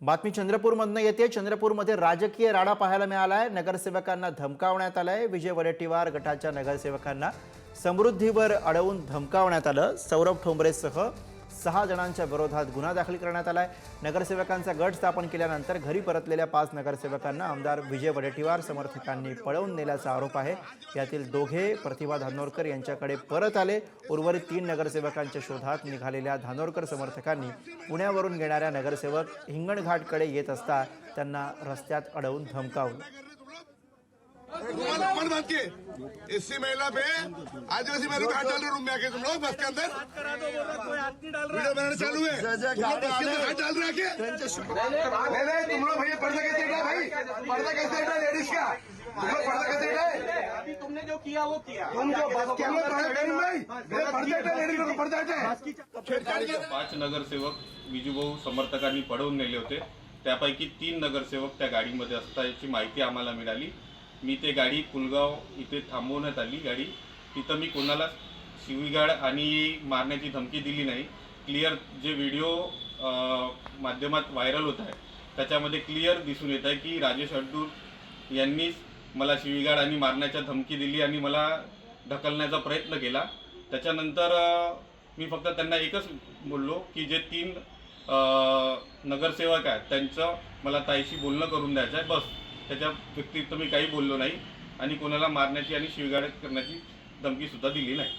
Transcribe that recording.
बातमी चंद्रपूरमधनं येते. चंद्रपूरमध्ये राजकीय राडा पाहायला मिळाला आहे नगरसेवकांना धमकावण्यात आलंय. विजय वडेट्टीवार गटाच्या नगरसेवकांना समृद्धीवर अडवून धमकावण्यात आलं. सौरभ ठोंबरेसह सहा जणांच्या विरोधात गुन्हा दाखल करण्यात आलाय. नगरसेवकांचा गट स्थापन केल्यानंतर घरी परतलेल्या पाच नगरसेवकांना आमदार विजय वडेट्टीवार समर्थकांनी पळवून नेल्याचा आरोप आहे. यातील दोघे प्रतिभा धानोरकर यांच्याकडे परत आले. उर्वरित तीन नगरसेवकांच्या शोधात निघालेल्या धानोरकर समर्थकांनी पुण्यावरून येणाऱ्या नगरसेवक हिंगणघाटकडे येत असता त्यांना रस्त्यात अडवून धमकावलं. रुमाल बांध के एससी महिला पे आदिवासी महिला कहाँ डाल रहे रूम में आके तुम लोग? बस के अंदर। वीडियो बनाना चालू है। तुम लोग बस के अंदर हाथ डाल रहे आके। नहीं नहीं तुम लोग भैया पर्दा कैसे हटा भाई? पर्दा कैसे हटा लेडीज का? तुम लोग पर्दा कैसे अभी तुमने जो किया वो किया। तुम जो बस के अंदर पर्दा करीम भाई? मेरे पर्दा हटा लेडीज को पर्दा पाच नगरसेवक विजूभाऊ समर्थकांनी पळवून नेले होते. त्यापैकी तीन नगरसेवक त्या गाडीमध्ये असल्याची माहिती आम्हाला मिळाली. मी ते गाडी पुलगाव इथे थांबवण्यात आली. गाडी तिथं मी कोणाला शिवीगाळ आणि मारण्याची धमकी दिली नाही. क्लिअर जे व्हिडिओ माध्यमात व्हायरल होत आहे त्याच्यामध्ये क्लिअर दिसून येत आहे की राजेश अड्डूर यांनीच मला शिवीगाळ आणि मारण्याच्या धमकी दिली आणि मला ढकलण्याचा प्रयत्न केला. त्याच्यानंतर मी फक्त त्यांना एकच बोललो की जे तीन नगरसेवक आहेत त्यांचं मला ताईशी बोलणं करून द्यायचं आहे. बस. त्याच्या व्यतिरिक्त मी काही बोललो नाही आणि कोणाला मारण्याची आणि शिवगाड करण्याची धमकीसुद्धा दिली नाही.